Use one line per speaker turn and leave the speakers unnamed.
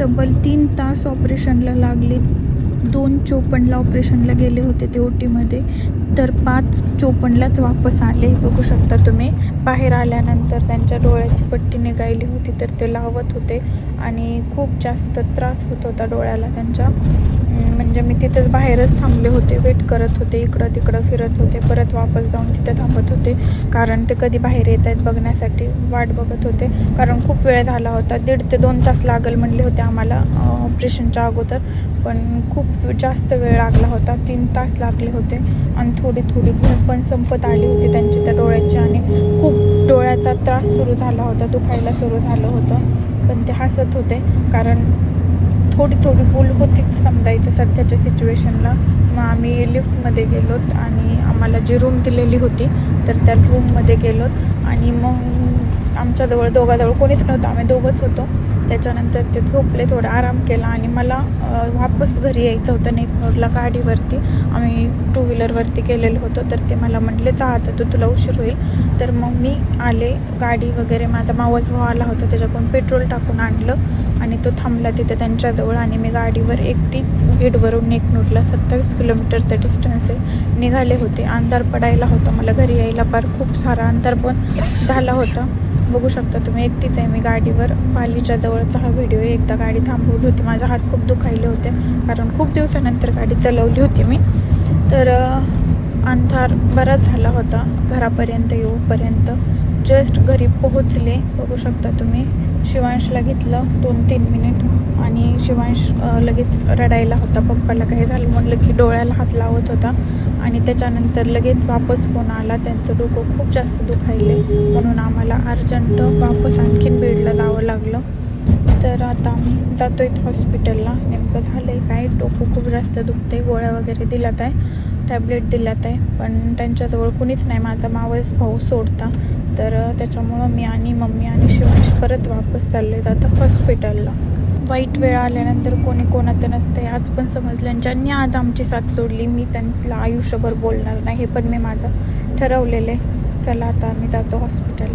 तब्बल तीन तास ऑपरेशनला लागले. दोन चोपन्नला ऑपरेशनला गेले होते ते ओटीमध्ये. तर पाच चोपन्नलाच वापस आले. बघू शकता तुम्ही. बाहेर आल्यानंतर त्यांच्या डोळ्याची पट्टी निघायली होती तर ते लावत होते. आणि खूप जास्त त्रास होत होता डोळ्याला त्यांच्या. म्हणजे मी तिथंच बाहेरच थांबले होते वेट करत होते इकडं तिकडं फिरत होते परत वापस जाऊन तिथे थांबत होते. कारण ते कधी बाहेर येत आहेत बघण्यासाठी वाट बघत होते. कारण खूप वेळ झाला होता. दीड ते दोन तास लागल म्हणले होते आम्हाला ऑपरेशनच्या अगोदर. पण खूप जास्त वेळ लागला होता. तीन तास लागले होते. आणि थोडी थोडी भूक पण संपत आली होती त्यांची त्या डोळ्याची. आणि खूप डोळ्याचा त्रास सुरू झाला होता. दुखायला सुरू झालं होतं. पण ते हसत होते. कारण थोडी थोडी भूल होतीच समजायचं सध्याच्या सिच्युएशनला मग आम्ही लिफ्टमध्ये गेलोत आणि आम्हाला जी रूम दिलेली होती तर त्या रूममध्ये गेलोत. आणि मग आमच्याजवळ दोघाजवळ कोणीच नव्हतं. आम्ही दोघंच होतो. त्याच्यानंतर ते झोपले थोडा आराम केला आणि मला वापस घरी यायचं होतं नेकनोरला गाडीवरती. आम्ही टू व्हीलरवरती गेलेलो होतो. तर ते मला म्हटले जा आता तू तुला उशीर होईल. तर मग मी आले गाडी वगैरे माझा मावस भाव आला होता त्याच्याकडून पेट्रोल टाकून आणलं आणि तो थांबला तिथे त्यांच्याजवळ आणि मी गाडीवर एकटीच बीडवरून नेकनूरला सत्तावीस किलोमीटरचं डिस्टन्स आहे निघाले होते. अंधार पडायला होता. मला घरी यायला फार खूप सारा अंतर पण झाला होता. बघू शकता तुम्ही एकटीच आहे मी गाडीवर. पालीच्या जवळचा हा व्हिडिओ एकदा गाडी थांबवली होती. माझा हात खूप दुखायले होते कारण खूप दिवसानंतर गाडी चालवली होती मी. तर अंधार बराच झाला होता. घरापर्यंत येऊपर्यंत जस्ट घरी पोहोचले. बघू शकता तुम्ही शिवांशला घेतलं दोन तीन मिनिट आणि शिवांश लगेच रडायला होता. पप्पाला काही झालं म्हटलं की डोळ्याला हात लावत होता. आणि त्याच्यानंतर लगेच वापस फोन आला. त्यांचं डोकं खूप जास्त दुखायले म्हणून आम्हाला अर्जंट वापस आणखीन बेडला जावं लागलं. तर आता आम्ही जातो आहे हॉस्पिटलला. नेमकं झालं आहे काय? डोकं खूप जास्त दुखते गोळ्या वगैरे दिल्यात आहे. टॅबलेट दिल्यात आहे. पण त्यांच्याजवळ कुणीच नाही. माझा मावस भाऊ सोडता. तर त्याच्यामुळं मी आणि मम्मी आणि शिवांश परत वापस चालले जातं हॉस्पिटलला. वाईट वेळ आल्यानंतर कोणी कोणाचं नसतं आज पण समजलं ज्यांनी आज आमची साथ सोडली मी त्यांना आयुष्यभर बोलणार नाही हे पण मी माझं ठरवलेलं आहे. चला आता आम्ही जातो हॉस्पिटल